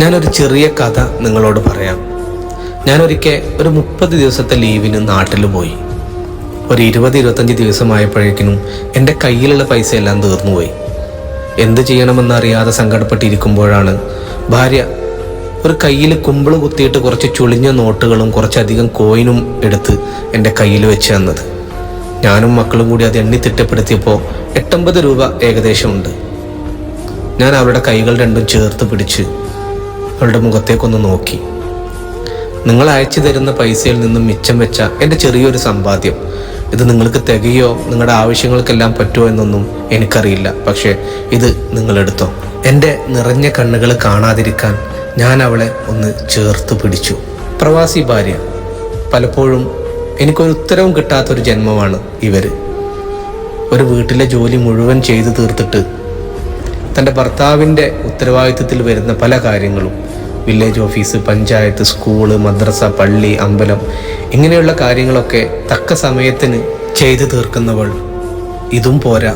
ഞാനൊരു ചെറിയ കഥ നിങ്ങളോട് പറയാം. ഞാനൊരിക്കൽ ഒരു മുപ്പത് ദിവസത്തെ ലീവിന് നാട്ടിൽ പോയി. ഒരു ഇരുപത് ഇരുപത്തഞ്ച് ദിവസമായപ്പോഴേക്കിനും എന്റെ കയ്യിലുള്ള പൈസ എല്ലാം തീർന്നുപോയി. എന്ത് ചെയ്യണമെന്നറിയാതെ സങ്കടപ്പെട്ടിരിക്കുമ്പോഴാണ് ഭാര്യ ഒരു കയ്യിൽ കുമ്പിൾ കുത്തിയിട്ട് കുറച്ച് ചുളിഞ്ഞ നോട്ടുകളും കുറച്ചധികം കോയിനും എടുത്ത് എന്റെ കയ്യിൽ വെച്ച് തന്നത്. ഞാനും മക്കളും കൂടി അത് എണ്ണി തിട്ടപ്പെടുത്തിയപ്പോൾ എട്ടമ്പത് രൂപ ഏകദേശമുണ്ട്. ഞാൻ അവരുടെ കൈകൾ രണ്ടും ചേർത്ത് പിടിച്ച് അവളുടെ മുഖത്തേക്കൊന്ന് നോക്കി. നിങ്ങൾ അയച്ചു തരുന്ന പൈസയിൽ നിന്നും മിച്ചം വെച്ച എന്റെ ചെറിയൊരു സമ്പാദ്യം. ഇത് നിങ്ങൾക്ക് തികയോ നിങ്ങളുടെ ആവശ്യങ്ങൾക്കെല്ലാം പറ്റുമോ എന്നൊന്നും എനിക്കറിയില്ല. പക്ഷേ ഇത് നിങ്ങളെടുത്തോ എന്റെ നിറഞ്ഞ കണ്ണുകൾ കാണാതിരിക്കാൻ ഞാൻ അവളെ ഒന്ന് ചേർത്ത് പിടിച്ചു. പ്രവാസി ഭാര്യ പലപ്പോഴും എനിക്കൊരു ഉത്തരവും കിട്ടാത്തൊരു ജന്മമാണ് ഇവർ ഒരു വീട്ടിലെ ജോലി മുഴുവൻ ചെയ്തു തീർത്തിട്ട് തന്റെ ഭർത്താവിന്റെ ഉത്തരവാദിത്വത്തിൽ വരുന്ന പല കാര്യങ്ങളും വില്ലേജ് ഓഫീസ് പഞ്ചായത്ത് സ്കൂൾ മദ്രസ പള്ളി അമ്പലം ഇങ്ങനെയുള്ള കാര്യങ്ങളൊക്കെ തക്ക സമയത്തിന് ചെയ്തു തീർക്കുന്നവൾ. ഇതും പോരാ.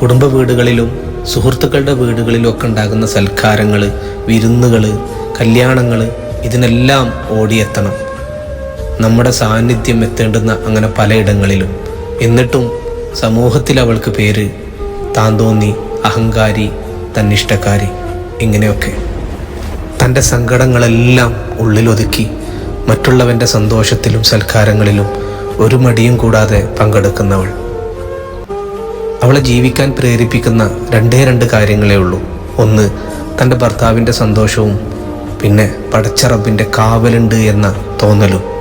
കുടുംബ വീടുകളിലും സുഹൃത്തുക്കളുടെ വീടുകളിലും ഒക്കെ ഉണ്ടാകുന്ന സൽക്കാരങ്ങൾ വിരുന്നുകൾ കല്യാണങ്ങൾ ഇതിനെല്ലാം ഓടിയെത്തണം. നമ്മുടെ സാന്നിധ്യം എത്തേണ്ടുന്ന അങ്ങനെ പലയിടങ്ങളിലും. എന്നിട്ടും സമൂഹത്തിൽ അവൾക്ക് പേര് താൻ തോന്നി അഹങ്കാരി തന്നിഷ്ടക്കാരി ഇങ്ങനെയൊക്കെ. തന്റെ സങ്കടങ്ങളെല്ലാം ഉള്ളിലൊതുക്കി മറ്റുള്ളവന്റെ സന്തോഷത്തിലും സൽക്കാരങ്ങളിലും ഒരു മടിയും കൂടാതെ പങ്കെടുക്കുന്നവൾ. അവളെ ജീവിക്കാൻ പ്രേരിപ്പിക്കുന്ന രണ്ടേ രണ്ട് കാര്യങ്ങളേ ഉള്ളൂ. ഒന്ന് തന്റെ ഭർത്താവിന്റെ സന്തോഷവും പിന്നെ പടച്ചറബിന്റെ കാവലുണ്ട് എന്ന തോന്നലും.